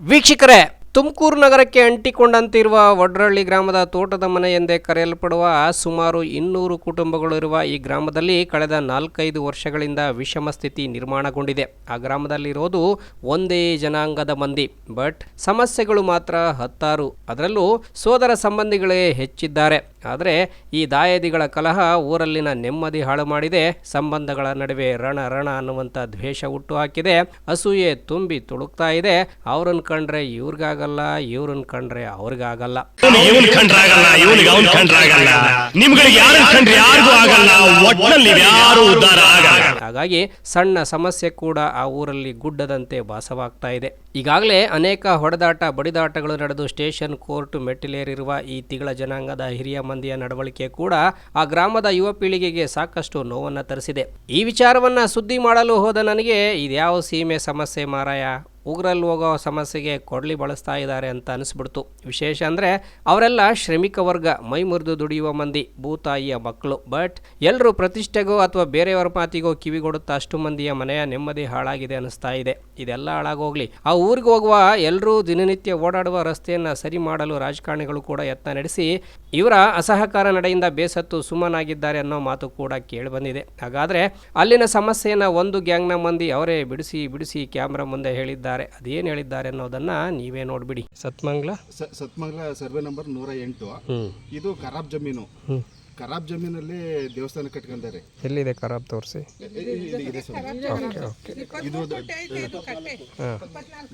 ವೀಕ್ಷಕರೇ ತುಮಕೂರು ನಗರಕ್ಕೆ ಅಂಟಿಕೊಂಡಂತಿರುವ ವಡ್ರಳ್ಳಿ ಗ್ರಾಮದ ತೋಟದ ಮನೆ ಎಂದೇ ಕರೆಯಲ್ಪಡುವ ಸುಮಾರು ಇನ್ನೂರು ಕುಟುಂಬಗಳಿರುವ ಈ ಗ್ರಾಮದಲ್ಲಿ ಕಳೆದ ನಾಲ್ಕೈದು ವರ್ಷಗಳಿಂದ ವಿಷಮ ಸ್ಥಿತಿ ನಿರ್ಮಾಣಗೊಂಡಿದೆ. ಆ ಗ್ರಾಮದಲ್ಲಿರೋದು ಒಂದೇ ಜನಾಂಗದ ಮಂದಿ, ಬಟ್ ಸಮಸ್ಯೆಗಳು ಮಾತ್ರ ಹತ್ತಾರು. ಅದರಲ್ಲೂ ಸೋದರ ಸಂಬಂಧಿಗಳೇ ಹೆಚ್ಚಿದ್ದಾರೆ. ಆದರೆ ಈ ದಾಯಾದಿಗಳ ಕಲಹ ಊರಲ್ಲಿನ ನೆಮ್ಮದಿ ಹಾಳು ಮಾಡಿದೆ. ಸಂಬಂಧಗಳ ನಡುವೆ ರಣ ರಣ ಅನ್ನುವಂಥ ದ್ವೇಷ ಹುಟ್ಟು ಹಾಕಿದೆ. ಅಸೂಯೆ ತುಂಬಿ ತುಳುಕ್ತಾ ಇದೆ. ಅವರನ್ನು ಕಂಡ್ರೆ ಇವ್ರಿಗಾಗಲ್ಲ ಇವ್ರನ್ನ ಕಂಡ್ರೆ ಅವ್ರಿಗಾಗಲ್ಲ ಇವನ್ ಕಂಡ್ರಾಗಲ್ಲ ಇವನಿಗೆ ಅವನ್ ಕಂಡ್ರಾಗಲ್ಲ ನಿಮ್ಗಳಿಗೆ ಯಾರನ್ನ ಕಂಡ್ರೆ ಯಾರಿಗೂ ಆಗಲ್ಲ. ಯಾರು ಉದ್ಧಾರ ಆಗಲ್ಲ. ಹಾಗಾಗಿ ಸಣ್ಣ ಸಮಸ್ಯೆ ಕೂಡ ಆ ಊರಲ್ಲಿ ಗುಡ್ಡದಂತೆ ಭಾಸವಾಗ್ತಾ ಇದೆ. ಈಗಾಗಲೇ ಅನೇಕ ಹೊಡೆದಾಟ ಬಡಿದಾಟಗಳು ನಡೆದು ಸ್ಟೇಷನ್ ಕೋರ್ಟ್ ಮೆಟ್ಟಿಲೇರಿರುವ ಈ ತಿಗಳ ಜನಾಂಗದ ಹಿರಿಯ ಮಂದಿಯ ನಡವಳಿಕೆ ಕೂಡ ಆ ಗ್ರಾಮದ ಯುವ ಪೀಳಿಗೆಗೆ ಸಾಕಷ್ಟು ನೋವನ್ನು ತರಿಸಿದೆ. ಈ ವಿಚಾರವನ್ನ ಸುದ್ದಿ ಮಾಡಲು ಹೋದ ನನಗೆ ಇದ್ಯಾವ ಸೀಮೆ ಸಮಸ್ಯೆ ಮಾರಾಯ? ಉಗ್ರಲ್ಲಿ ಹೋಗೋ ಸಮಸ್ಯೆಗೆ ಕೊಡಲಿ ಬಳಸ್ತಾ ಇದ್ದಾರೆ ಅಂತ ಅನಿಸ್ಬಿಡ್ತು. ವಿಶೇಷ ಅಂದರೆ ಅವರೆಲ್ಲ ಶ್ರಮಿಕ ವರ್ಗ, ಮೈ ಮುರಿದು ದುಡಿಯುವ ಮಂದಿ, ಭೂತಾಯಿಯ ಮಕ್ಕಳು. ಬಟ್ ಎಲ್ಲರೂ ಪ್ರತಿಷ್ಠೆಗೋ ಅಥವಾ ಬೇರೆಯವರ ಮಾತಿಗೋ ಕಿವಿಗೊಡುತ್ತಾ ಅಷ್ಟು ಮಂದಿಯ ಮನೆಯ ನೆಮ್ಮದಿ ಹಾಳಾಗಿದೆ ಅನಿಸ್ತಾ ಇದೆ. ಇದೆಲ್ಲ ಹಾಳಾಗೋಗ್ಲಿ. ಆ ಊರಿಗೆ ಹೋಗುವ ಎಲ್ಲರೂ ದಿನನಿತ್ಯ ಓಡಾಡುವ ರಸ್ತೆಯನ್ನು ಸರಿ ಮಾಡಲು ರಾಜಕಾರಣಿಗಳು ಕೂಡ ಯತ್ನ ನಡೆಸಿ, ಇವರ ಅಸಹಕಾರ ನಡೆಯಿಂದ ಬೇಸತ್ತು ಸುಮ್ಮನಾಗಿದ್ದಾರೆ ಅನ್ನೋ ಮಾತು ಕೂಡ ಕೇಳಿಬಂದಿದೆ. ಹಾಗಾದರೆ ಅಲ್ಲಿನ ಸಮಸ್ಯೆಯನ್ನು ಒಂದು ಗ್ಯಾಂಗ್ನ ಮಂದಿ ಅವರೇ ಬಿಡಿಸಿ ಬಿಡಿಸಿ ಕ್ಯಾಮ್ರಾ ಮುಂದೆ ಹೇಳಿದ್ದಾರೆ. ಅದೇನು ಹೇಳಿದ್ದಾರೆ ಅನ್ನೋದನ್ನ ನೀವೇ ನೋಡ್ಬಿಡಿ. ಸತ್ಮಂಗ್ಲ? ಸತ್ಮಂಗ್ಲ ಸತ್ಮಂಗಲ ಸರ್ವೆ ನಂಬರ್ ನೂರ ಎಂಟು. ಇದು ಖರಾಬ್ ಜಮೀನು. ಖರಾಬ್ ಜಮೀನಲ್ಲಿ ದೇವಸ್ಥಾನ ಕಟ್ಕೊಂಡಾರೆ. ಎಲ್ಲಿದೆ ಖರಾಬ್ ತೋರಿಸಿ? ಇದೆ ಇದು ದ-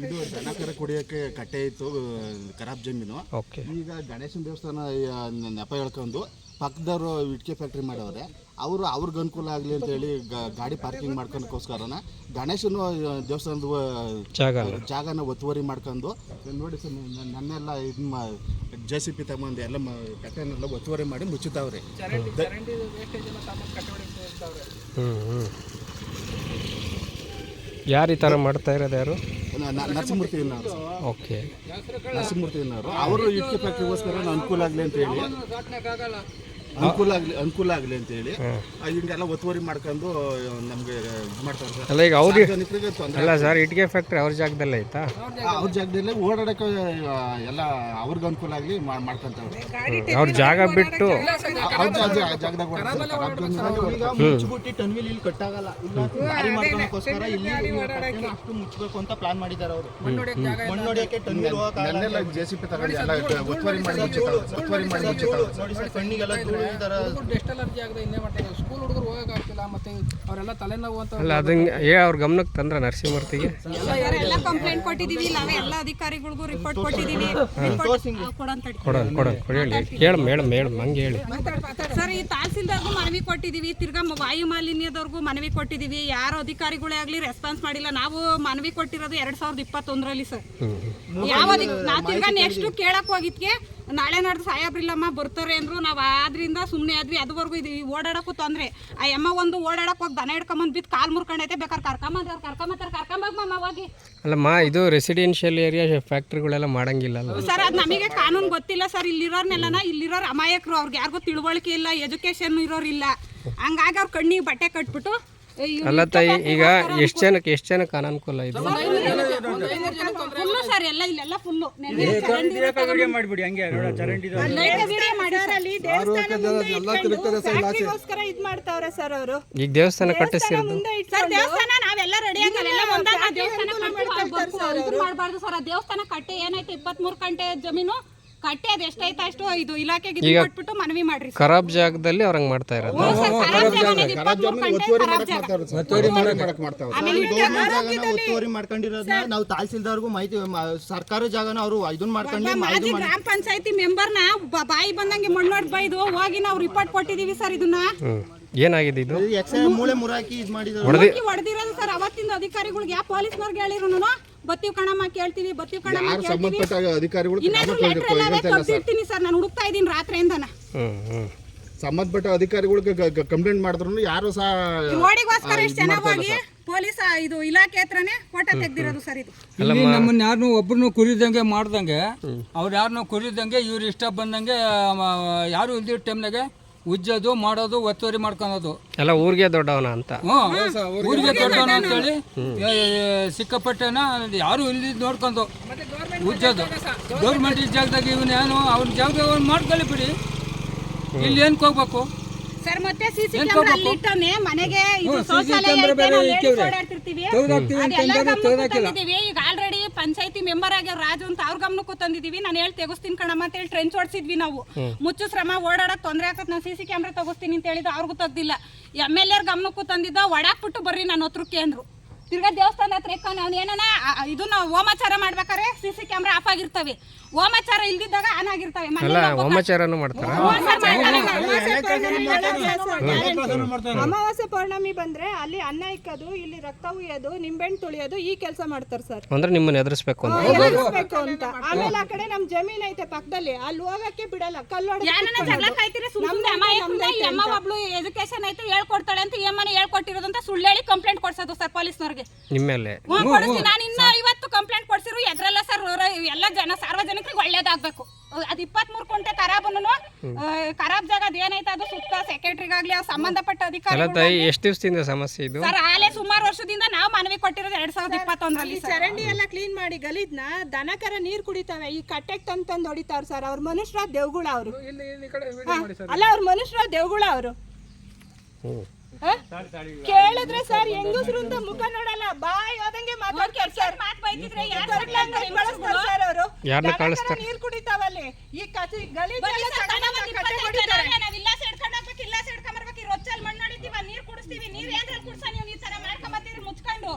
ಇದು ದನ ಕರ ಕುಡಿಯೋಕೆ ಕಟ್ಟೆ ಇತ್ತು ಖರಾಬ್ ಜಮೀನು. ಓಕೆ. ಈಗ ಗಣೇಶನ ದೇವಸ್ಥಾನ ನೆಪ ಹೇಳ್ಕೊಂಡು ಪಕ್ಕದವರು ಇಟ್ಕೆ ಫ್ಯಾಕ್ಟ್ರಿ ಮಾಡವ್ರೆ. ಅವರು ಅವ್ರಿಗೆ ಅನುಕೂಲ ಆಗಲಿ ಅಂತ ಹೇಳಿ ಗಾಡಿ ಪಾರ್ಕಿಂಗ್ ಮಾಡ್ಕೊಳಕ್ಕೋಸ್ಕರನ ಗಣೇಶನ ದೇವಸ್ಥಾನದ ಜಾಗ ಜಾಗನ ಒತ್ತುವರಿ ಮಾಡ್ಕೊಂಡು ನೋಡಿ ಸರ್ ನನ್ನೆಲ್ಲ ಇದು ಮಾ ಜೆ ಸಿ ಪಿ ತಗೊಂಡು ಎಲ್ಲ ಮ- ಕಟ್ಟೆನೆಲ್ಲ ಒತ್ತುವರಿ ಮಾಡಿ ಮುಚ್ಚುತ್ತವ್ರಿ. ಹ್ಞೂ ಹ್ಞೂ ಯಾರು ಈ ಥರ ಮಾಡ್ತಾ ಇರೋದು ಯಾರು? ನರಸಿಂಹಮೂರ್ತಿ ಓಕೆ. ನರಸಿಂಹಮೂರ್ತಿ ಅವರು ಇಟ್ಕೆ ಫ್ಯಾಕ್ಟ್ರಿಗೋಸ್ಕರ ಅನುಕೂಲ ಆಗಲಿ ಅಂತ ಹೇಳಿ. ಅನುಕೂಲ ಆಗಲಿ ಅನುಕೂಲ ಆಗಲಿ ಅಂತ ಹೇಳಿ ಆ, ಹಿಂಗೆಲ್ಲ ಒತ್ತುವರಿ ಮಾಡ್ಕೊಂಡು ನಮಗೆ ಇದು ಮಾಡ್ತಾರೆ ಸರ್. ಅಲ್ಲ ಈಗ ಅವ್ರಿಗೆ ಸಾರ್ವಜನಿಕರಿಗೆ ತೊಂದರೆ ಅಲ್ಲ ಸರ್ ಇಟ್ಗೆ ಫ್ಯಾಕ್ಟ್ರಿ ಅವ್ರ ಜಾಗದಲ್ಲೇ ಆಯ್ತಾ? ಅವ್ರ ಜಾಗದಲ್ಲಿ ಓಡಾಡಕ್ಕೆ ಎಲ್ಲ ಅವ್ರಿಗೆ ಅನುಕೂಲ ಆಗಲಿ ಮಾಡ್ಕೊಂತವ್ರೆ. ಅವ್ರ ಜಾಗ ಬಿಟ್ಟು ಅವ್ರ ಜಾಗದಾಗ ಮುಚ್ಚಿಬಿಟ್ಟು ಟನ್ವಿಲ್ ಇಲ್ಲಿ ಕಟ್ಟಾಗಲ್ಲ. ಇಲ್ಲ ಮಾಡ್ಕೊಳಕ್ಕೋಸ್ಕರ ಇಲ್ಲಿ ಅಷ್ಟು ಮುಚ್ಚಬೇಕು ಅಂತ ಪ್ಲಾನ್ ಮಾಡಿದ್ದಾರೆ ಅವರು. ಮಣ್ಣು ಹೊಡಿಯಕ್ಕೆ ಟನ್ವಿಲ್ ಹೋಗಕ್ಕೆ ಜೆ ಸಿ ಪಿ ತಗೊಂಡು ಎಲ್ಲ ಒತ್ತುವರಿ ಮಾಡಿ ಮುಚ್ಚಿತ್ತು ಒತ್ತುವರಿ ಮಾಡಿ ಮುಚ್ಚಿತ್ತು ನೋಡಿ ಸರ್ ಕಣ್ಣಿಗೆಲ್ಲ ಧೂಳು ಈ ತರ ಡೆಸ್ಟ್ ಅಲರ್ಜಿ ಆಗದೆ ಇನ್ನೇ ಮಾಡ್ತಾರೆ ಸ್ಕೂಲ್ ಹುಡುಗರು ಹೋಗೋಕ್ಕಾಗ್ತಿಲ್ಲ ಮತ್ತೆ ಅವರೆಲ್ಲ ತಲೆನೋವು ಅಂತ ಅಲ್ಲ ಅದನ್ನ ಏ ಅವ್ರ ಗಮನಕ್ಕೆ ತಂದ್ರ ನರಸಿಂಹಮೂರ್ತಿಗೆ? ಎಲ್ಲ ಕಂಪ್ಲೇಂಟ್ ಕೊಟ್ಟಿದೀವಿ ನಾವೇ ಎಲ್ಲ ಅಧಿಕಾರಿಗಳಿಗೂ ರಿಪೋರ್ಟ್ ಕೊಡೋಣ ಕೊಡೋಣ ಹೇಳಿ ಮೇಡಮ್ ಮೇಡಮ್ ಹಂಗೆ ಹೇಳಿ. ಸರ್ ಈ ತಹಸೀಲ್ದಾರ್ಗೂ ಮನವಿ ಕೊಟ್ಟಿದೀವಿ ತಿರ್ಗಾ ವಾಯು ಮಾಲಿನ್ಯದವ್ರಿಗೂ ಮನವಿ ಕೊಟ್ಟಿದೀವಿ ಯಾರು ಅಧಿಕಾರಿಗಳೇ ಆಗ್ಲಿ ರೆಸ್ಪಾನ್ಸ್ ಮಾಡಿಲ್ಲ. ನಾವು ಮನವಿ ಕೊಟ್ಟಿರೋದು ಎರಡ್ ಸಾವಿರದ ಇಪ್ಪತ್ತೊಂದರಲ್ಲಿ ಸರ್. ಯಾವ ನಾ ನಾವ್ ತಿರ್ಗಾ ನೆಕ್ಸ್ಟ್ ಕೇಳಕ್ ಹೋಗಿದ್ಕೆ ನಾಳೆ ನಾಡ್ದು ಸಾಯಾಬ್ರಿಲ್ಲಮ್ಮ ಬರ್ತಾರೆ ಅಂದ್ರು ನಾವು ಆದ್ರಿಂದ ಸುಮ್ನೆ ಆದ್ವಿ. ಅದುವರೆಗೂ ಇದು ಓಡಾಡಕ್ಕೂ ತೊಂದ್ರೆ. ಆ ಅಮ್ಮ ಒಂದು ಓಡಾಡಕ್ ಹೋಗಿ ದನ ಹಿಡ್ಕೊಂಬಂದ್ ಬಿದ್ದು ಕಾಲ್ ಮುರ್ಕೊಂಡೈತೆ. ಬೇಕಾದ್ರೆ ಕರ್ಕೊಂಬಂದ್ರೆ ಕರ್ಕೊಂಬತ್ತಾರೆ ಕರ್ಕೊಂಬಾಗ ಹೋಗಿ ಅಲ್ಲಮ್ಮ ಇದು ರೆಸಿಡೆನ್ಷಿಯಲ್ ಏರಿಯಾ ಫ್ಯಾಕ್ಟ್ರಿಗಳೆಲ್ಲ ಮಾಡಂಗಿಲ್ಲ ಅಲ್ಲ ಸರ್ ಅದು ನಮಗೆ ಕಾನೂನು ಗೊತ್ತಿಲ್ಲ ಸರ್. ಇಲ್ಲಿರೋರ್ನೆಲ್ಲನ ಇಲ್ಲಿರೋರು ಅಮಾಯಕರು. ಅವ್ರಿಗೆ ಯಾರಿಗೂ ತಿಳುವಳಿಕೆ ಇಲ್ಲ ಎಜುಕೇಶನ್ ಇರೋರಿಲ್ಲ ಹಂಗಾಗಿ ಅವ್ರ ಕಣ್ಣಿಗೆ ಬಟ್ಟೆ ಕಟ್ಬಿಟ್ಟು ಅಲ್ಲ ತಾಯಿ ಈಗ ಎಷ್ಟು ಜನಕ್ಕೆ ಎಷ್ಟು ಜನಕ್ಕೆ ಅನಾನುಕೂಲ ಇದು? ಫುಲ್ಲು ಸರ್ ಎಲ್ಲ ಇಲ್ಲೆಲ್ಲ ಫುಲ್ಲು ಇದ್ ಮಾಡ್ತಾವ್ರೆ ಸರ್ ಅವರು. ಈಗ ದೇವಸ್ಥಾನ ಕಟ್ಟಿಸಿರೋದು ಸರ್ ದೇವಸ್ಥಾನ ನಾವೆಲ್ಲ ರೆಡಿ ಒಂದಾಗ ದೇವಸ್ಥಾನ ಮಾಡ್ಬಾರ್ದು ಸರ್. ಆ ದೇವಸ್ಥಾನ ಕಟ್ಟೆ ಏನೈತೆ ಇಪ್ಪತ್ಮೂರು ಗಂಟೆ ಜಮೀನು ಕಟ್ಟೆ ಅದ ಎಷ್ಟೈತೆ ಅಷ್ಟು ಇದು ಇಲಾಖೆಗೆ ಇದು ಕೊಟ್ಬಿಟ್ಟು ಮನವಿ ಮಾಡ್ರಿ ಸರ್. ಖರಾಬ್ ಜಾಗದಲ್ಲಿ ಅವ್ರಂಗೆ ಮಾಡ್ತಾ ಇರೋದು. ಹ್ಞೂ ಸರ್, ಖರಾಬ್ ಜಾಗನೇ ಇದು, 23 ಗಂಟೆ ಖರಾಬ್ ಜಾಗ. ಒತ್ತುವರಿ ಮಾಡಕ್ ಮಾಡ್ತಾವ್ರೆ ಆಮೇಲೆ ಗೌರ್ಮೆಂಟ್ ಜಾಗನ ಒತ್ತುವರಿ ಮಾಡ್ಕೊಂಡಿರೋದನ್ನ ನಾವು ತಹಸೀಲ್ದಾರ್ಗೂ ಮಾಹಿತಿ ಮ- ಸರ್ಕಾರಿ ಜಾಗನ ಅವರು ಇದನ್ನ ಮಾಡ್ಕೊಂಡು ಒಬ್ಬ ಮಾಜಿ ಗ್ರಾಮ ಪಂಚಾಯತಿ ಮೆಂಬರ್ನ ಬ- ಬಾಯಿ ಬಂದಂಗೆ ಮಣ್ಣೊಡ್ ಬೈದು ಹೋಗಿ ನಾವು ರಿಪೋರ್ಟ್ ಕೊಟ್ಟಿದೀವಿ ಸರ್ ಇದನ್ನ. ಏನಾಗಿದೆ ಇದು? ಎಕ್ಸ್ರೇ ಮೂಳೆ ಮುರಾಕಿ ಇದು ಮಾಡಿದ್ರು. ಹೊಡೆದಿ ಹೋಗಿ ಹೊಡೆದಿರೋದು ಸರ್ ಅವತ್ತಿಂದ ಅಧಿಕಾರಿಗಳಿಗೆ ಯಾವ ಪೊಲೀಸ್ನವ್ರಿಗೆ ಹೇಳಿರು ಬತ್ತೀವಿ ಕಣಮ್ಮ ಕೇಳ್ತೀವಿ ಬತ್ತೀವಿ ಕಣಮ್ಮ ಯಾರು ಕೇಳ್ತೀವಿ. ಸಂಬಂಧಪಟ್ಟ ಅಧಿಕಾರಿಗಳು ಇನ್ನೇನು ಲೆಟ್ರ್ ಎಲ್ಲವೇ ಕಲ್ಸಿರ್ತೀನಿ ಸರ್ ನಾನು ಹುಡುಕ್ತಾ ಇದ್ದೀನಿ ರಾತ್ರಿಯಿಂದನ. ಹ್ಮ್ ಹ್ಞೂ ಸಂಬಂಧಪಟ್ಟ ಅಧಿಕಾರಿಗಳಿಗೆ ಕಂಪ್ಲೇಂಟ್ ಮಾಡಿದ್ರು ಯಾರು ಸಹ ರೋಡಿಗೋಸ್ಕರ ಜನ ಹೋಗಿ ಪೊಲೀಸ್ ಇದು ಇಲಾಖೆ ಹತ್ರನೇ ಫೋಟೋ ತೆಗ್ದಿರೋದು ಸರ್ ಇದು. ಇಲ್ಲಿ ನಮ್ಮನ್ನ ಯಾರನ್ನೂ ಒಬ್ಬರನ್ನು ಕುರಿದಂಗೆ ಮಾಡ್ದಂಗೆ ಅವ್ರು ಯಾರನ್ನೂ ಕುರಿದಂಗೆ ಇವ್ರು ಇಷ್ಟ ಬಂದಂಗೆ ಯಾರು ಇಲ್ದಿರೋ ಟೈಮ್ನಾಗೆ ಉಜ್ಜೋದು ಮಾಡೋದು ಒತ್ತುವರಿ ಮಾಡ್ಕೊಳೋದು ಎಲ್ಲ ಊರಿಗೆ ದೊಡ್ಡವನ ಅಂತ ಹ್ಞೂ ಊರಿಗೆ ದೊಡ್ಡವನ ಅಂತೇಳಿ ಹೇಳಿ ಸಿಕ್ಕಾಪಟ್ಟೆನ ಯಾರು ಇಲ್ಲಿ ನೋಡ್ಕೊಂಡು ಉಜ್ಜೋದು ಗೌರ್ಮೆಂಟ್ ಜಾಗದಾಗ ಇವನೇನು ಅವ್ನ ಜಾಗದಾಗ ಅವ್ನು ಮಾಡ್ಕೊಳ್ಳಿ ಬಿಡಿ ಇಲ್ಲಿ ಏನಕ್ಕೆ ಹೋಗ್ಬೇಕು ಸರ್ ಮತ್ತೆ ಸಿಸಿ ಕ್ಯಾಮೆರಾ ಅಲ್ಲಿ ಕೊಡ್ಬೇಕು? ಮನೆಗೆ ಇದು CC ಶೌಚಾಲಯ ಐತೆ, ನಾವು ಇಕ್ಕಿವ್ರೆ. ಓಡಾಡ್ತಿರ್ತೀವಿ. ಅದೆಲ್ಲ. ಈಗ ಆಲ್ರೆಡಿ ಪಂಚಾಯತಿ ಮೆಂಬರ್ ಆಗಿ ರಾಜು ಅಂತ ಅವ್ರ ಗಮನಕ್ಕೂ ತಂದಿದೀವಿ. ನಾನು ಹೇಳಿ ತೆಗಸ್ತೀನಿ ಕಣಮ್ಮ ಅಂತ ಹೇಳಿ ಟ್ರೆಂಚ್ ಓಡಿಸಿದ್ವಿ ನಾವು. ಮುಚ್ಚು ಶ್ರಮ ಓಡಾಡಕ್ ತೊಂದರೆ ಆಗತ್ತೆ. ನಾನು ಸಿಸಿ ಕ್ಯಾಮ್ರಾ ತಗೋಸ್ತೀನಿ ಅಂತ ಹೇಳಿದ್ದು ಅವ್ರಿಗೂ ತೆಗ್ದಿಲ್ಲ. ಎಂ ಎಲ್ ಎರ್ ಗಮನಕ್ಕೂ ತಂದಿದ್ದ ಒಡಾಕ್ಬಿಟ್ಟು ಬರ್ರಿ ನನ್ನ ಹತ್ರಕ್ಕೆ ಅಂದ್ರು. ತಿರ್ಗಾ ದೇವಸ್ಥಾನ ಹತ್ರ ಇಕ್ಕೊಂಡು ಅವ್ನು ಏನನ ಇದನ್ನ ಹೋಮಾಚಾರ ಮಾಡ್ಬೇಕಾದ್ರೆ ಸಿ ಕ್ಯಾಮ್ರಾ ಆಫ್ ಆಗಿರ್ತವೆ. ಹೋಮಾಚಾರ ಇಲ್ದಿದ್ದಾಗ ಆನ್ ಆಗಿರ್ತವೆ. ಮನೇಲಿ ಅಲ್ಲ ಒಬ್ಬ ಹೋಮಾಚಾರನು ಮಾಡ್ತಾರ? ಅಮಾವಾಸ್ಯೆ ಪೌರ್ಣಮಿ ಬಂದ್ರೆ ಅಲ್ಲಿ ಅನ್ನ ಇಕ್ಕೋದು. ಇಲ್ಲಿ ರಕ್ತ ಉಯ್ಯೋದು ನಿಂಬೆಣ್ಣು ತುಳಿಯೋದು ಈ ಕೆಲಸ ಮಾಡ್ತಾರೆ ಸರ್. ಅಂದ್ರೆ ನಿಮ್ಮನ್ನ ಎದುರಿಸ್ಬೇಕು ಅಂತ. ಎದುರಿಸ್ಬೇಕು ಅಂತ. ಆಮೇಲೆ ಆ ಕಡೆ ನಮ್ ಜಮೀನ್ ಐತೆ ಪಕ್ಕದಲ್ಲಿ ಅಲ್ಲಿ ಹೋಗಕ್ಕೆ ಬಿಡಲ್ಲ ಕಲ್ಲೊಡೆದು ಯಾರನ್ನ ಜಗಳ ಕಾಯ್ತೀರಿ? ಸುಮ್ಮನೆ ಅಮ್ಮ ಒಬ್ಳು ಎಜುಕೇಶನ್ ಐತೆ ಹೇಳ್ಕೊಡ್ತಾಳೆ ಅಂತ ಈ ಅಮ್ಮನ ಹೇಳ್ಕೊಟ್ಟಿರೋದಂತ ಸುಳ್ಳೇಳಿ ಕಂಪ್ಲೇಂಟ್ ಕೊಡ್ಸೋದು ಸರ್ ಪೊಲೀಸ್ನವ್ರಿಗೆ. ಮೇಲೆ ಹ್ಞೂ ಕೊಡಿಸ್ತೀನಿ. ನಾನು ಇನ್ನ ಐವತ್ತು ಕಂಪ್ಲೇಂಟ್ ಕೊಡ್ಸಿರು. ಎದ್ರಲ್ಲ ಸರ್ ಎಲ್ಲ ಜನ ಸಾರ್ವಜನಿಕರಿಗೆ ಒಳ್ಳೇದಾಗ್ಬೇಕು. ಅದು ಇಪ್ಪತ್ಮೂರು ಕುಂಟೆ ಖರಾಬನ್ನು ಖರಾಬ್ ಜಾಗ ಅದ್ ಏನೈತೆ ಅದು ಸುತ್ತ ಸೆಕ್ರೆಟರಿಗಾಗ್ಲಿ ಸಂಬಂಧಪಟ್ಟ ಅಲ್ಲ ಅಧಿಕಾರಿ ತಾಯಿ ಎಷ್ಟು ದಿವಸದಿಂದ ಸಮಸ್ಯೆ ಇದು? ಸರ್ ಆಲೆ ಸುಮಾರು ವರ್ಷದಿಂದ ನಾವು ಮನವಿ ಕೊಟ್ಟಿರೋದು ಎರಡ್ ಸಾವಿರದ ಇಪ್ಪತ್ತೊಂದರಲ್ಲಿ ಸರ್ ಚರಂಡಿ ಎಲ್ಲ ಕ್ಲೀನ್ ಮಾಡಿ ಗಲೀಜ್ನ ದನಕರ ನೀರ್ ಕುಡಿತಾವೆ. ಈ ಕಟ್ಟೆಗೆ ತಂದು ತಂದು ಹೊಡಿತಾವ್ರ ಸರ್ ಅವ್ರ ಮನುಷ್ಯರ ದೇವ್ಗುಳ ಅವರು. ಇಲ್ಲಿ ಇಲ್ಲಿ ಕಡೆ ವಿಡಿಯೋ ಮಾಡಿ ಸರ್ ಅಲ್ಲ ಅವ್ರ ಮನುಷ್ಯರ ದೇವ್ಗುಳ ಅವರು. ಕೇಳಿದ್ರೆ ಸರ್ ಹೆಂಗಸ್ರು ಅಂತ ಮುಖ ನೋಡಲ್ಲ. ಬಾಯ್ ಹೋದಂಗೆ ಮಾತಾಡ್ತಾರೆ ಸರ್ ಮಾತ್ ಬೈತಿದ್ರೆ ಯಾರ್ ಸರ್ ಅವರು? ಯಾರ್ನ ಕಳಿಸ್ತಾರೆ? ನೀರ್ ಕುಡಿತಾವಲ್ಲಿ. ಈ ಕಸಿ ಗಲಿ ಬನ್ನಿ ಎಲ್ಲ ಸರ್, ತಗೊಂಡ್ ತಗೊಂಡ್ ಕಟ್ಟೆ ಹೊಡಿತಾರೆ. ಜನ ಇಲ್ಲ ಸೇರ್ಕೊಂಡ್ ಹೋಗ್ಬೇಕು, ಇಲ್ಲ ಸೇರ್ಕೊಂಡ್ ಬರ್ಬೇಕು, ಈ ರೊಚ್ಚಲ್ ಮಣ್ಣ್ ಹೊಡಿತೀವ, ನೀರ್ ಕುಡಿಸ್ತೀವಿ, ನೀರ್ ಏನ್ರಲ್ಲಿ ಕುಡ್ಸ ನೀವು? ಈ ತರ ಮಾಡ್ಕೊಂಡ್ ಬರ್ತೀರಿ ಮುಚ್ಕೊಂಡು.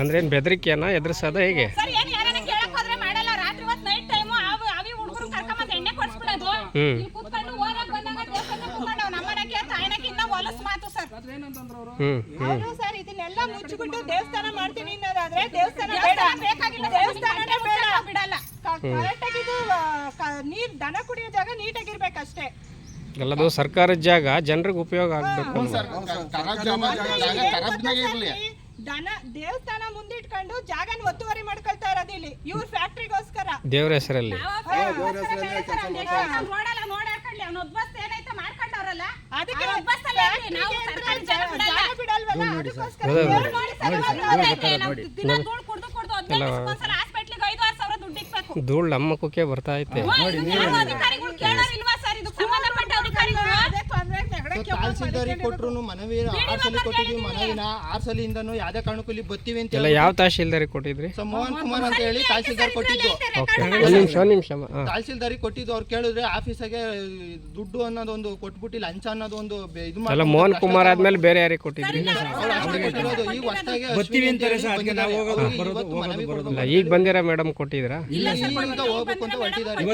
ಅಂದ್ರೆ ಏನು ಬೆದರಿಕೆಯನ್ನ ಎದುರಿಸೋದ ಹೇಗೆ? ಸರ್, ಏನ್ ಯಾರನ್ನ ಕೇಳಕ್ ಹೋದ್ರೆ ಮಾಡಲ್ಲ, ರಾತ್ರಿ ಹೊತ್ತು ನೈಟ್ time ಅವ್- ಅವಿ ಹುಡುಗರು ಕರ್ಕೊಂಬಂದ್ ಎಣ್ಣೆ ಕೊಡ್ಸ್ಬಿಡೋದು. ಇಲ್ಲಿ ಕೂತ್ಕೊಂಡು ಓದಾಕ್ ಬಂದಾಗ ದೇವ್ಸ್ಥಾನ ಕೂತ್ಕೊಂಡು ಅವ್ನ್ ಅಮ್ಮನಕ್ಕೆ, ತಾಯಿನಕ್ಕೆ ಇನ್ನ ಹೊಲಸ್ ಮಾತು ಸರ್. ಹ್ಞೂ ಹ್ಞೂ ಅವರು ಸರ್ ಇದನ್ನೆಲ್ಲ ಮುಚ್ಚಿಬಿಟ್ಟು ದೇವಸ್ಥಾನ ಮಾಡ್ತೀನಿ ಅನ್ನೋದಾದ್ರೆ ದೇವಸ್ಥಾನ ಬೇಡ ದೇವಸ್ಥಾನ ಬೇಕಾಗಿಲ್ಲ ದೇವಸ್ಥಾನನೇ ಬೇಡ ಬಿಡಲ್ಲ. ಕರೆಕ್ಟಾಗಿ ಇದು ನೀರ್ ದನ ಕುಡಿಯೋ ಜಾಗ ನೀಟಾಗಿರ್ಬೇಕಷ್ಟೇ ಎಲ್ಲದು ಸರ್ಕಾರದ ಜಾಗ ಜನರಿಗೆ ಉಪಯೋಗ ಆಗಬೇಕು ಇರ್ಲಿ ದನ ದೇವಸ್ಥಾನ ಮುಂದಿಟ್ಕೊಂಡು ಜಾಗನ ಒತ್ತುವರಿ ಮಾಡ್ಕೊಳ್ತಾ ಇರೋದು ಇಲ್ಲಿ ಇವ್ರ ಫ್ಯಾಕ್ಟ್ರಿಗೋಸ್ಕರ ದೇವ್ರ ಹೆಸರಲ್ಲಿ ನೋಡಲ್ಲ ಅವ್ಗೋಸ್ಕರ ಅವ್ನ ಒಬ್ಬ ಅವ್ನ್ ರೋಡಲ್ಲ ನೋಡಾಡ್ಕೊಳ್ಳಿ, ಅವ್ನ್ ಉದ್ಬಸ್ತ್ ಏನೈತೆ ಮಾಡ್ಕೊಂಡವ್ರಲ್ಲ, ಅದಕ್ಕೆ ನಾವು ಸರ್ಕಾರಿ ಜಾಗ ಬಿಡಲ್ಲ. ನಾವು ದಿನ ಧೂಳ್ ಕುಡ್ದು ಕುಡ್ದು ಹದಿನೈದು ದಿವ್ಸಕ್ಕೊಂದ್ಸಲ ಹಾಸ್ಪಿಟ್ಲಿಗೆ ಐದು ಆರು ಸಾವಿರ ದುಡ್ಡು ಇಕ್ಬೇಕು. ಧೂಳು ನಮ್ಮ ಕುಕ್ಕೆ ಬರ್ತಾ ಐತೆ. ನೋಡಿ ಇದನ್ನ ಯಾರು ಅಧಿಕಾರಿಗಳು ಕೇಳೋರಿಲ್ವಾ ಸರ್ ಇದು ಸಂಬಂಧಪಟ್ಟ ಅಧಿಕಾರಿಗಳು ಅದೇ ತೊಂದ್ರೆ ನೆಗಡಕ್ಕೆ ತಹಸೀಲ್ದಾರಿಗೆ ಕೊಟ್ರು ಮನವಿ ಆರ್ ಸಲ ಕೊಟ್ಟಿದ್ವಿ ಮನವಿನ ಆರ್ ಸಲಿಂದನು ಯಾವ್ದೇ ಕಾರಣಕ್ಕೂ ಇಲ್ಲಿ ಬರ್ತೀವಿ ಅಂತ ಎಲ್ಲ ಯಾವ ತಹಶೀಲ್ದಾರಿಗೆ ಕೊಟ್ಟಿದ್ರಿ? ಸೊ ಮೋಹನ್ ಕುಮಾರ್ ಅಂತ ಹೇಳಿ ತಹಸೀಲ್ದಾರ್ ಕೊಟ್ಟಿದ್ದು. ಓಕೆ ಒಂದು ನಿಮಿಷ ಒಂದು ನಿಮಿಷ ಹಾಂ. ತಹಸೀಲ್ದಾರಿಗೆ ಕೊಟ್ಟಿದ್ದು ಅವ್ರು ಕೇಳಿದ್ರೆ ಆಫೀಸಿಗೆ ದುಡ್ಡು ಅನ್ನೋದೊಂದು ಕೊಟ್ಬಿಟ್ಟು ಲಂಚ ಅನ್ನೋದೊಂದು ಬೆ- ಇದು ಅಲ್ಲ ಮಾಡ್ಕೊಂಡು ಮೋಹನ್ ಕುಮಾರ್ ಆದ್ಮೇಲೆ ಬೇರೆ ಯಾರಿಗೆ ಕೊಟ್ಟಿದ್ರಿ? ಅವ್ರು ಅಷ್ಟೇ ಕೊಟ್ಟಿರೋದು. ಈಗ ಹೊಸ್ದಾಗಿ ಅಶ್ವಿನಿ ಅಂತ ಹೇಳಿ ಬಂದಿದ್ದಾರೆ. ಅವ್ರಿಗೆ ಇವತ್ತು ಮನವಿ ಕೊಡ್ಬೇಕು. ಇಲ್ಲ ಈಗ ಬಂದಿರ ಮೇಡಮ್ ಕೊಟ್ಟಿದ್ರಾ ಈಗ ಹೋಗ್ಬೇಕು ಅಂತ ಹೊರಟಿದ್ದಾರೆ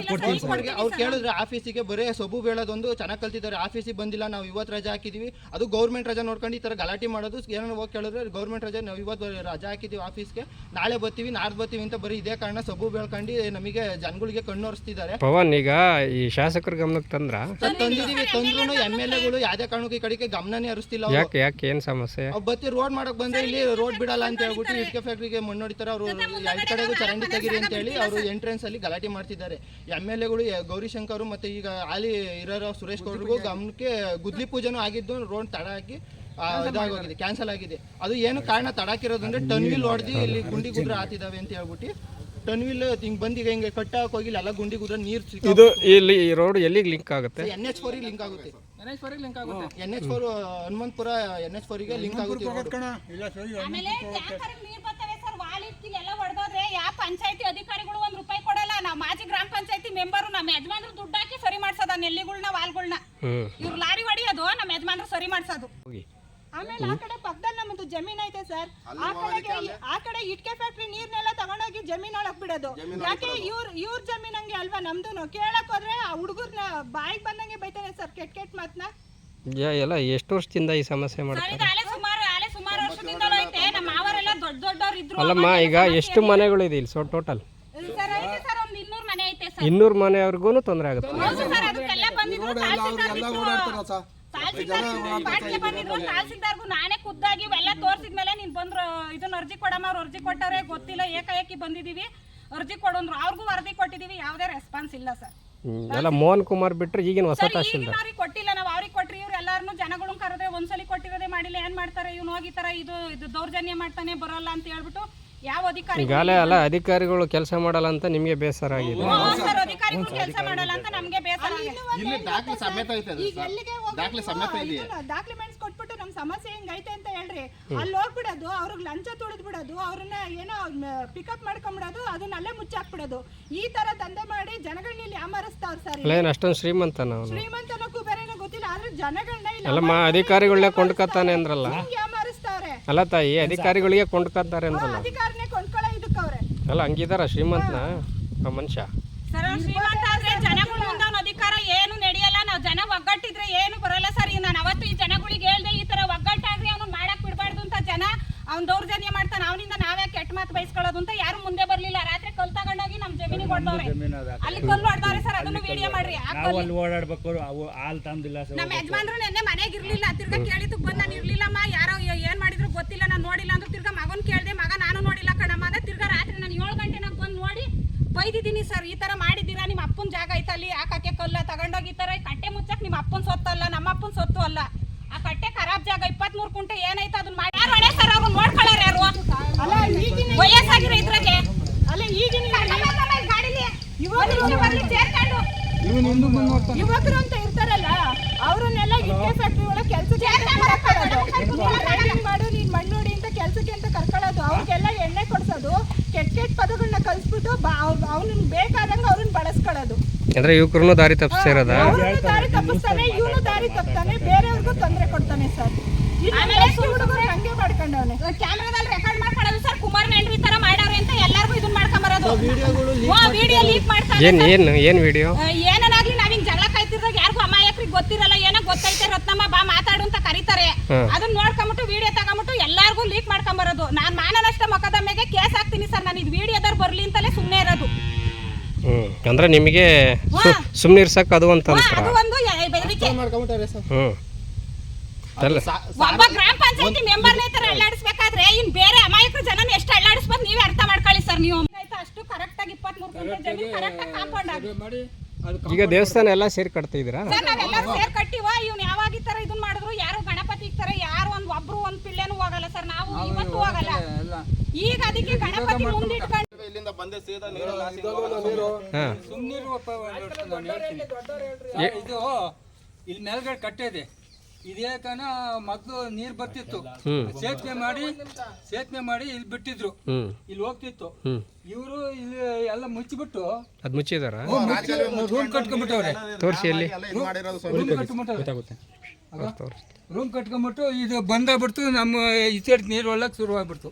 ಅವ್ರು ಕೇಳಿದ್ರೆ ಆಫೀಸಿಗೆ ಬರೇ ಸೊಬು ಬೀಳೋದೊಂದು ಚೆನ್ನಾಗಿ ಕಲ್ತಿದ್ದಾರೆ. ಆಫೀಸಿಗೆ ಬಂದಿಲ್ಲ ನಾವು ಇವತ್ತು ರಜಾ ಹಾಕಿದೀವಿ. ಅದು ಗೌರ್ಮೆಂಟ್ ರಜಾ ನೋಡ್ಕೊಂಡು ಈ ಥರ ಗಲಾಟೆ ಮಾಡೋದು. ಏನೋ ಹೋಗಿ ಕೇಳಿದ್ರೆ ಗೌರ್ಮೆಂಟ್ ರಜಾ. ನಾವು ಇವತ್ತು ರಜಾ ಹಾಕಿದೀವಿ ಆಫೀಸ್ಗೆ. ನಾಳೆ ಬರ್ತೀವಿ ನಾಡ್ದು ಬರ್ತೀವಿ ಅಂತ ಬರೀ ಇದೇ ಕಾರಣ ಸಬು ಬೆಳ್ಕೊಂಡು ನಮಗೆ ಜನಗಳಿಗೆ ಕಣ್ಣೋರಿಸ್ತಿದ್ದಾರೆ. ಪವನ್ ಈಗ ಈ ಶಾಸಕರ ಗಮನಕ್ಕೆ ತಂದ್ರ? ತಂದಿದ್ದೀವಿ ತಂದಿದೀವಿ. ತಂದ್ರು ಎಂ ಎಲ್ ಎಗಳು ಯಾವುದೇ ಕಾರಣಕ್ಕೂ ಈ ಕಡೆಗೆ ಗಮನನೇ ಹರಿಸ್ತಿಲ್ಲ ಅವ್ರು. ಯಾಕೆ ಯಾಕೆ ಏನು ಸಮಸ್ಯೆ? ಅವ್ರು ಬತ್ತಿ ರೋಡ್ ಮಾಡಕ್ ಬಂದ್ರೆ ಇಲ್ಲಿ ರೋಡ್ ಬಿಡಲ್ಲ ಅಂತ ಹೇಳ್ಬಿಟ್ಟು ಇಟ್ಕೆ ಫ್ಯಾಕ್ಟ್ರಿಗೆ ಮಣ್ಣು ಹೊಡಿತಾರೆ ಅವರು ಎರಡು ಕಡೆಗೂ ಚರಂಡಿ ತೆಗೀರಿ ಅಂತ ಹೇಳಿ ಅವರು ಎಂಟ್ರೆನ್ಸ್ ಅಲ್ಲಿ ಗಲಾಟೆ ಮಾಡ್ತಿದ್ದಾರೆ. ಎಂ ಎಲ್ ಎಗಳು ಗೌರಿಶಂಕರ್ ಮತ್ತೆ ಈಗ ಅಲ್ಲಿ ಇರೋ ಸುರೇಶ್ ಗೌಡ್ರಿಗೂ ಗಮನಕ್ಕೆ ಗುದ್ಲಿ ಪೂಜೆನೂ ಆಗಿದ್ದು ರೋಡ್ ತಡ ಹಾಕಿ ಇದಾಗೋಗಿದೆ ಕ್ಯಾನ್ಸಲ್ ಆಗಿದೆ. ಅದು ಏನು ಕಾರಣ ತಡಾಕಿರೋದು ಅಂದ್ರೆ ಟನ್ವಿಲ್ ಹೊಡೆದು ಇಲ್ಲಿ ಗುಂಡಿ ಗುದ್ರ ಆತಿದಾವೆ ಅಂತ ಹೇಳ್ಬಿಟ್ಟು. ಟನ್ವಿಲ್ ಹಿಂಗ್ ಬಂದೀಗ ಹಿಂಗೆ ಕಟ್ಟಾಕ್ ಹೋಗಿಲ್ಲ ಎಲ್ಲ ಗುಂಡಿ ಗುದ್ರ ನೀರ್ ಇದು ಇಲ್ಲಿ ಈ ರೋಡ್ ಎಲ್ಲಿಗೆ ಲಿಂಕ್ ಆಗುತ್ತೆ? ಎನ್ ಎಚ್ ಫೋರ್ ಲಿಂಕ್ ಆಗುತ್ತೆ. ಗಣೇಶ್ವರಿಗೆ ಲಿಂಕ್ ಆಗುತ್ತೆ. N H four Hanumanthapura N H ಫೋರಿಗೆ link ಆಗುತ್ತೆ. ಆಮೇಲೆ ಟ್ಯಾಂಕರ್ಗೆ ನೀರ್ ಬರ್ತವೆ ಸರ್ ವಾಲ್ ಇಟ್ಕಿಲ್ ಎಲ್ಲ ಹೊಡೆದೋದ್ರೆ ಯಾವ ಪಂಚಾಯತಿ ಅಧಿಕಾರಿಗಳು ಒಂದ್ ರೂಪಾಯಿ ನಾವು ಮಾಜಿ ಗ್ರಾಮ ಪಂಚಾಯತಿ ಮೆಂಬರು ನಮ್ಮ ಯಜಮಾನ್ರು ದುಡ್ಡು ಹಾಕಿ ಸರಿ ಮಾಡ್ಸೋದ ನೆಲ್ಲಿಗಳ್ನ ವಾಲ್ಗಳ್ನ. ಇವ್ರು ಲಾರಿ ಹೊಡಿಯೋದು ನಮ್ಮ ಯಜಮಾನ್ರು ಸರಿ ಮಾಡ್ಸೋದು. ಹೋಗಿ. ಆಮೇಲೆ ಆ ಕಡೆ ಪಕ್ಕದಲ್ಲಿ ನಮ್ಮದು ಜಮೀನ್ ಐತೆ ಸರ್. ಆ ಕಡೆಗೆ ಆ ಕಡೆ ಇಟ್ಕೆ ಫ್ಯಾಕ್ಟ್ರಿ ನೀರ್ನೆಲ್ಲ ತಗೊಂಡೋಗಿ ಜಮೀನ್ ಒಳಗ್ ಬಿಡೋದು. ಯಾಕೆ ಇವ್ರ ಇವ್ರ ಜಮೀನ್ ಹಂಗೆ ಅಲ್ವಾ ನಮ್ದು ಕೇಳಕ್ ಹೋದ್ರೆ ಆ ಹುಡುಗರ್ನ ಬಾಯಿಗೆ ಬಂದಂಗೆ ಬೈತಾನೆ ಸರ್ ಕೆಟ್ಟ ಕೆಟ್ಟ ಮಾತ್ನ. ಎಲ್ಲ ಎಷ್ಟು ವರ್ಷದಿಂದ ಈ ಸಮಸ್ಯೆ ಸರ್ ಮಾಡ್ತಾರೆ? ಆಲೆ ಸುಮಾರು ಆಲೆ ಸುಮಾರು ವರ್ಷದಿಂದಲೂ ಐತೆ. ನಮ್ಮ ಮಾವರೆಲ್ಲ ದೊಡ್ಡ ದೊಡ್ಡವ್ರು ಇದ್ರು ಅಲ್ಲಮ್ಮ ಈಗ ಎಷ್ಟು ಮನೆಗಳು ಇದೆ ಇಲ್ಲಿ ಸೊ ಟೋಟಲ್ ಸರ್ ಐತೆ ಸರ್ ಒಂದ್ ಇನ್ನೂರು ಮನೆ ಐತೆ ಸರ್ ಇನ್ನೂರು ಮನೆಯವ್ರಿಗೂ ತೊಂದರೆ ಆಗುತ್ತೆ. ತಹಸೀಲ್ದಾರ್ ತಹಸೀಲ್ದಾರ್ ತಹಸೀಲ್ದಾರ್ಗೂ ನಾನೇ ಖುದ್ದಾಗಿ ಎಲ್ಲ ತೋರ್ಸಿದ್ಮೇಲೆ ನೀನ್ ಬಂದ್ರು ಇದನ್ನ ಅರ್ಜಿ ಕೊಡಮ್ಮ ಅವ್ರು ಅರ್ಜಿ ಕೊಟ್ಟವ್ರೆ ಗೊತ್ತಿಲ್ಲ ಏಕಾಏಕಿ ಬಂದಿದೀವಿ. ಅರ್ಜಿ ಕೊಡಂದ್ರು ಅವ್ರಿಗೂ ವರದಿ ಕೊಟ್ಟಿದೀವಿ ಯಾವ್ದೇ ರೆಸ್ಪಾನ್ಸ್ ಇಲ್ಲ ಸರ್. ಎಲ್ಲ ಮೋಹನ್ ಕುಮಾರ್ ಬಿಟ್ರೆ ಈಗಿನ ಹೊಸ ಸರ್ ತಹಶೀಲ್ದಾರ್. ಈಗಿನವ್ರಿಗೆ ಕೊಟ್ಟಿಲ್ಲ ನಾವು ಅವ್ರಿಗೆ ಕೊಟ್ರಿ ಜನಗಳು ಕರೆದ್ರೆ ಒಂದ್ಸಲಿ ಕೊಟ್ಟಿರೋದೇ ಮಾಡಿಲ್ಲ ಏನ್ ಮಾಡ್ತಾರೆ ಇವ್ನು ಹೋಗಿ ತರ ಇದು ಇದು ದೌರ್ಜನ್ಯ ಮಾಡ್ತಾನೆ ಬರೋಲ್ಲ ಅಂತ ಹೇಳ್ಬಿಟ್ಟು ಯಾವ ಅಧಿಕಾರಿ ಈಗಾಗಲೇ ಅಲ್ಲ ಅಧಿಕಾರಿಗಳು ಕೆಲಸ ಮಾಡಲ್ಲ ಅಂತ ನಿಮಗೆ ಬೇಸರ ಆಗಿದೆ. ಸರ್ ಅಧಿಕಾರಿಗಳು ಕೆಲಸ ಮಾಡಲ್ಲ ಅಂತ ನಮ್ಗೆ ಬೇಸರ ಆಗಿದೆ. ಇಲ್ಲಿ ದಾಖಲೆ ಸಮೇತ ಐತೆ ಅದು ಈಗ ಸರ್. ಎಲ್ಲಿಗೆ ಹೋಗ್ಬೇಕು? ದಾಖಲೆ ಸಮೇತ ಇದೆ ಇದನ್ನ ಡಾಕ್ಯುಮೆಂಟ್ಸ್ ಕೊಟ್ಬಿಟ್ಟು ನಮ್ ಸಮಸ್ಯೆ ಹೆಂಗೈತೆ ಅಂತ ಹೇಳ್ರಿ. ಅಲ್ಲಿ ಹೋಗ್ಬಿಡೋದು ಅವ್ರಿಗೆ ಲಂಚ ತುಳಿದ್ ಬಿಡೋದು ಅವ್ರನ್ನ ಏನೋ ಪಿಕಪ್ ಮಾಡ್ಕೊಂಡ್ಬಿಡೋದು ಅದನ್ನ ಅಲ್ಲೇ ಮುಚ್ಚಾಕ್ಬಿಡೋದು. ಈ ತರ ದಂಧೆ ಮಾಡಿ ಜನಗಳನ್ನ ಇಲ್ಲಿ ಯಾಮಾರಿಸ್ತಾವ್ರ ಸರ್ ಅಲ್ಲ ಏನು ಅಷ್ಟೊಂದು ಶ್ರೀಮಂತ ನಾವು ಶ್ರೀಮಂತನೋ ಕುಬೇರನೋ ಗೊತ್ತಿಲ್ಲ ಆದ್ರೆ ಜನಗಳನ್ನ ಇಲ್ಲಿ ಅಲ್ಲಮ್ಮ ಅಧಿಕಾರಿಗಳನ್ನೇ ಕೊಂಡ್ಕೊತಾನೆ ಅಂದ್ರಲ್ಲ? ಯಾಮಾರಿಸ್ತಾವ್ರೆ. ಅಲ್ಲ ತಾಯಿ ಅಧಿಕಾರಿಗಳಿಗೆ ಕೊಂಡ್ಕತ್ತಾರೆ ಅಂದ್ರಲ್ಲ? ಇದಕ್ಕವ್ರೆ ಅಲ್ಲ ಹಂಗಿದಾರ ಶ್ರೀಮಂತನ? ಆ ಮನುಷ್ಯ? ಸರ್ ಶ್ರೀಮಂತ ಆದ್ರೆ ಜನಗಳ ಮುಂದೆ ಅವ್ನ ಅಧಿಕಾರ ಏನು ನಡೆಯಲ್ಲ. ನಾವು ಜನ ಒಗ್ಗಟ್ಟಿದ್ರೆ ಏನು ಬರಲ್ಲ ಸರ್. ಈಗ ನಾನು ಅವತ್ತು ಈ ಜನಗಳಿಗೆ ಹೇಳ್ದೆ ಈ ತರ ಒಗ್ಗಟ್ಟಾಗ್ರಿ ಅವ್ನು ಮಾಡಕ್ ಬಿಡಬಾರ್ದು ಅಂತ ಜನ ಅವ್ನ್ ದೌರ್ಜನ್ಯ ಮಾಡ್ತಾನೆ. ಅವನಿಂದ ನಾವೇ ಕೆಟ್ಟ ಮಾತು ಬಯಸ್ಕೊಳ್ಳೋದು ಅಂತ ಯಾರು ಮುಂದೆ ಬರ್ಲಿಲ್ಲ. ರಾತ್ರಿ ಕಲ್ ತಗೊಂಡೋಗಿ ನಮ್ ಜಮೀನಿಗೆ ಹೊಡ್ದವ್ರೆ. ಅಲ್ಲಿ ಕಲ್ಲು ಹೊಡ್ದವ್ರೆ ಸರ್. ಅದನ್ನು ವಿಡಿಯೋ ಮಾಡ್ರಿ. ಆ ಕಲ್ಲು- ಓಡಾಡ್ಬೇಕು. ಅವು ಹಾಲ್ ತಂದಿಲ್ಲ ನಮ್ಮ ಯಜಮಾನ್ರು ನೆನ್ನೆ ಮನೆಗೆ ಇರ್ಲಿಲ್ಲ. ತಿರ್ಗಾ ಕೇಳಿದಕ್ ಬಂದ್ ನಾನು ಇರ್ಲಿಲ್ಲಮ್ಮ. ಯಾರೋ ಏನ್ ಮಾಡಿದ್ರು ಗೊತ್ತಿಲ್ಲ. ನಾನು ನೋಡಿಲ್ಲ ಅಂದ್ರೆ ತಿರ್ಗಾ ಮಗನ್ ಕೇಳ್ದೆ ಮಗ ನಾನು ನೋಡಿಲ್ಲ ಕಣಮ್ಮ ಅಂದ್ರೆ ತಿರ್ಗಾ ರಾತ್ರಿ ನಾನು ಏಳು ಗಂಟೆನಾಗ ಬಂದು ನೋಡಿ ಬೈದಿದ್ದೀನಿ ಸರ್. ಈ ತರ ಮಾಡಿದ್ದೀರಾ? ನಿಮ್ಮ ಅಪ್ಪನ ಜಾಗ ಐತಲ್ಲಿ. ಆ ಕಕ್ಕೆ ಕಲ್ಲ ತಗೊಂಡೋಗಿ ಈ ತರ ಕಟ್ಟೆ ಮುಚ್ಚಕ್ ನಿಮ್ಮ ಅಪ್ಪನ ಸೊತ್ತು ಅಲ್ಲ ನಮ್ಮ ಅಪ್ಪನ ಸೊತ್ತು ಅಲ್ಲ. ಆ ಕಟ್ಟೆ ಖರಾಬ್ ಜಾಗ ಇಪ್ಪತ್ಮೂರು ಕುಂಟೆ ಏನಾಯ್ತು ಅದನ್ನ ಮಾಡಿ. ಯಾರು ಹೊಣೆ ಸರ್ ಅವ್ರನ್ನ ನೋಡ್ಕೊಳ್ಳೋರು ಯಾರು? ಅಲ್ಲ ಈಗಿನ ವಯಸ್ಸಾಗಿರೋ ಇದ್ರಾಗೆ ಅಲ್ಲ ಈಗಿನ ಗಾಡಿಲಿ ಸೇರ್ಕೊಂಡು. ಯುವಕರು ಅಂತ ಇರ್ತಾರಲ್ಲ ಅವ್ರನ್ನೆಲ್ಲ ಇಟ್ಕೆ ಫ್ಯಾಕ್ಟ್ರಿ ಒಳಗೆ ಕೆಲಸ ಮಾಡು ನೀನ್ ಮಣ್ಣು ಅಂತ ಕೆಲಸಕ್ಕೆ ಅಂತ ಕರ್ಕೊಳ್ಳೋದು ಅವ್ರಿಗೆಲ್ಲ ಎಣ್ಣೆ ಕೊಡ್ಸೋದು ಕೆಟ್ಟ ಕೆಟ್ಟ ಪದಗಳನ್ನ ಕಲ್ಸ್ಬಿಟ್ಟು ಅವ್ನಿಗೆ ಬೇಕಾದಂಗೆ ಅವ್ರನ್ನ ಬಳಸ್ಕೊಳ್ಳೋದು. ಅಂದ್ರೆ ಯುವಕರನ್ನು ದಾರಿ ತಪ್ಪಿಸಿರೋದ ಅವ್ರನ್ನು ದಾರಿ ತಪ್ಪಿಸ್ತಾನೆ ಇವನು ದಾರಿ ತಪ್ಪಾನೆ ಬೇರೆಯವ್ರಿಗೂ ತೊಂದರೆ ಕೊಡ್ತಾನೆ ಸರ್. ಆಮೇಲೆ ಹುಡುಗರು ಹಂಗೆ ಮಾಡ್ಕೊಂಡವನೆ? ಕ್ಯಾಮ್ರಾದಲ್ಲಿ ರೆಕಾರ್ಡ್ ಮಾಡ್ಕೊಳ್ಳೋದು ಸರ್ ಕುಮಾರ್ ನೆಂಡ್ರು ಈ ತರ ಮಾಡವ್ರೆ ಅಂತ ಎಲ್ಲಾರ್ಗೂ ಇದನ್ನ ಮಾಡ್ಕೊಂಬರೋದು ವಿಡಿಯೋಗಳು ವಿಡಿಯೋ ಲೀಕ್ ಮಾಡ್ತಾರೆ ಏನು ಏನು ಏನು ವಿಡಿಯೋ ಏನನಾಗ್ಲಿ ನಾವ್ ಹಿಂಗ್ ಜಗಳ ಕಾಯ್ತಿರ್ದಾಗ ಯಾರಿಗೂ ಅಮಾಯಕರಿಗೆ ಗೊತ್ತಿರಲ್ಲ ಏನೋ ಗೊತ್ತೈತೆ ರತ್ನಮ್ಮ ಬಾ ಮಾತಾಡು ಅಂತ ಕರೀತಾರೆ. ಅದನ್ನ ನೋಡ್ಕೊಂಬಿಟ್ಟು ವಿಡಿಯೋ ತಗೊಂಬಿಟ್ಟು ಎಲ್ಲಾರ್ಗು ಲೀಕ್ ಮಾಡ್ಕೊಂಬರೋದು ನಾನ್ ಮಾನನಷ್ಟ ಮೊಕದಮ್ಮೆಗೆ ಕೇಸ್ ಹಾಕ್ತೀನಿ ಸರ್ ನಾನು ಇದು ವಿಡಿಯೋದವ್ರು ಬರ್ಲಿ ಅಂತಲೇ ಸುಮ್ಮನೆ ಇರೋದು ಹ್ಞೂ ಅಂದ್ರೆ ನಿಮಗೆ ಹಾ. ಸುಮ್ಮನೆ ಇರ್ಸಕ್ಕೆ ಅದು ಅಂತ ಅದು ಒಂದು ಯ- ಬೆದರಿಕೆ. ಮಾಡ್ಕೊಂಬಿಟ್ಟಾರೆ ಸರ್. ಹ್ಞೂ ಅಲ್ಲ. ಒಬ್ಬ ಗ್ರಾಮ ಪಂಚಾಯತಿ ಮೆಂಬರ್ ತರ ಅಲ್ಲಾಡಿಸ್ಬೇಕಾದ್ರೆ ಇನ್ ಬೇರೆ ಅಮಾಯಕರು ಜನನ ಎಷ್ಟು ಅಲ್ಲಾಡಿಸ್ಬೋದು ನೀವೇ ಅರ್ಥ ಮಾಡ್ಕೊಳ್ಳಿ ಸರ್ ನೀವು ಆಯ್ತಾ ಅಷ್ಟು ಕರೆಕ್ಟ್ ಆಗಿ ಇಪ್ಪತ್ಮೂರು ಗಂಟೆ ಜಮೀನು ಕರೆಕ್ಟ್ ಆಗಿ ಕಾಂಪೌಂಡ್ ಆಗಿ. ಮಾಡಿ ಅದು ಈಗ ದೇವಸ್ಥಾನ ಎಲ್ಲ ಸೇರಿ ಕಟ್ತಾ ಇದ್ದೀರಾ? ಸರ್ ನಾವೆಲ್ಲರೂ ಸೇರ್ ಕಟ್ಟಿವ ಇವ್ನು ಯಾವಾಗ ಈ ತರ ಇದನ್ನ ಮಾಡಿದ್ರು ಯಾರು ಗಣಪತಿ ಇಕ್ತಾರ ಯಾರು ಒಂದ್ ಒಬ್ರು ಒಂದ್ ಪಿಳ್ಳೆನೂ ಹೋಗಲ್ಲ ಸರ್ ನಾವು ಇವತ್ತು ಹೋಗಲ್ಲ. ಈಗ ಅದಕ್ಕೆ ಗಣಪತಿ ಮುಂದಿಟ್ಕೊಂಡು ಬಂದೆ ಸೀದಾ ನೀರು ಹಾಂ ಸುಮ್ಮನಿರುವಪ್ಪ ನಾನು ಹೇಳ್ತೀನಿ ಇದು ಇಲ್ಲಿ ಮೇಲ್ಗಡೆ ಕಟ್ಟಿದೆ. ಇದೆ ಕಣ ಮೊದಲು ನೀರು ಬರ್ತಿತ್ತು. ಸೇತುವೆ ಮಾಡಿ ಸೇತುವೆ ಮಾಡಿ ಇಲ್ಲಿ ಬಿಟ್ಟಿದ್ರು. ಹ್ಞೂ ಇಲ್ಲಿ ಹೋಗ್ತಿತ್ತು. ಹ್ಞೂ ಇವರು ಇಲ್ಲಿ ಎಲ್ಲ ಮುಚ್ಚಿಬಿಟ್ಟು ಅದು ಮುಚ್ಚಿದಾರ? ರೂಮ್ ಕಟ್ಕೊಂಡ್ಬಿಟ್ಟವ್ರೆ. ತೋರಿಸಿ ರೂಮ್ ಕಟ್ಕೊಂಡ್ಬಿಟ್ಟವ್ರೆ. ತೋರಿಸಿ ರೂಮ್ ಕಟ್ಕೊಂಡ್ಬಿಟ್ಟು ಇದು ಬಂದಾಗ್ಬಿಡ್ತು ನಮ್ಮ ಈ ಸೈಡ್ ನೀರು ಶುರು ಶುರುವಾಗ್ಬಿಡ್ತು.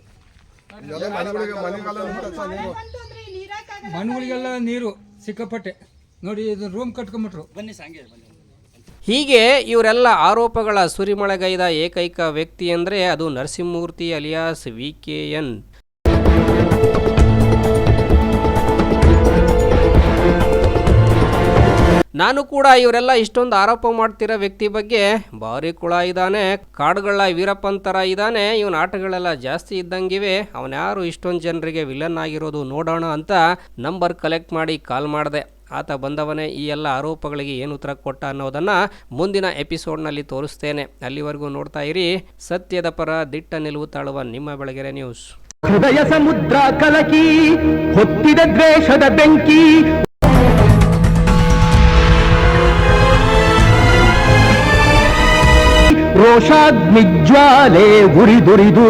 ಮನೆಗಳಿಗೆಲ್ಲ ನೀರು ಸಿಕ್ಕಾಪಟ್ಟೆ. ನೋಡಿ ಇದು ರೂಮ್ ಕಟ್ಕೊಂಬಿಟ್ರು. ಬನ್ನಿ ಸಂಗೆ ಬನ್ನಿ. ಹೀಗೆ ಇವರೆಲ್ಲ ಆರೋಪಗಳ ಸುರಿಮಳೆಗೈದ ಏಕೈಕ ವ್ಯಕ್ತಿ ಅಂದರೆ ಅದು Narasimhamurthy alias V K N. ನಾನು ಕೂಡ ಇವರೆಲ್ಲ ಇಷ್ಟೊಂದು ಆರೋಪ ಮಾಡ್ತಿರೋ ವ್ಯಕ್ತಿ ಬಗ್ಗೆ ಭಾರಿ ಕುಳ ಇದ್ದಾನೆ ಕಾಡುಗಳ ಥರ ಇದ್ದಾನೆ, ಇವನ ಆಟಗಳೆಲ್ಲ ಜಾಸ್ತಿ ಇದ್ದಂಗಿವೆ ಅವನ್ಯಾರು ಇಷ್ಟೊಂದು ಜನರಿಗೆ ವಿಲನ್ ಆಗಿರೋದು ನೋಡೋಣ ಅಂತ ನಂಬರ್ ಕಲೆಕ್ಟ್ ಮಾಡಿ ಕಾಲ್ ಮಾಡಿದೆ. ಆತ ಬಂದವನೇ ಈ ಎಲ್ಲ ಆರೋಪಗಳಿಗೆ ಏನು ಉತ್ತರ ಕೊಟ್ಟ ಅನ್ನೋದನ್ನು ಮುಂದಿನ ಎಪಿಸೋಡ್ನಲ್ಲಿ ತೋರಿಸ್ತೇನೆ. ಅಲ್ಲಿವರೆಗೂ ನೋಡ್ತಾ ಇರಿ. ಸತ್ಯದ ಪರ ದಿಟ್ಟ ನಿಲುವು ತಾಳುವ ನಿಮ್ಮ ಬೆಳಗೆರೆ ನ್ಯೂಸ್ ಹೃದಯ ಸಮುದ್ರ ಕಲಕಿ, ಹೊತ್ತಿದ ದ್ವೇಷದ ಬೆಂಕಿ. ರೋಷಾಗ್ನಿಜ್ವಾಲೆ ಉರಿದುರಿದು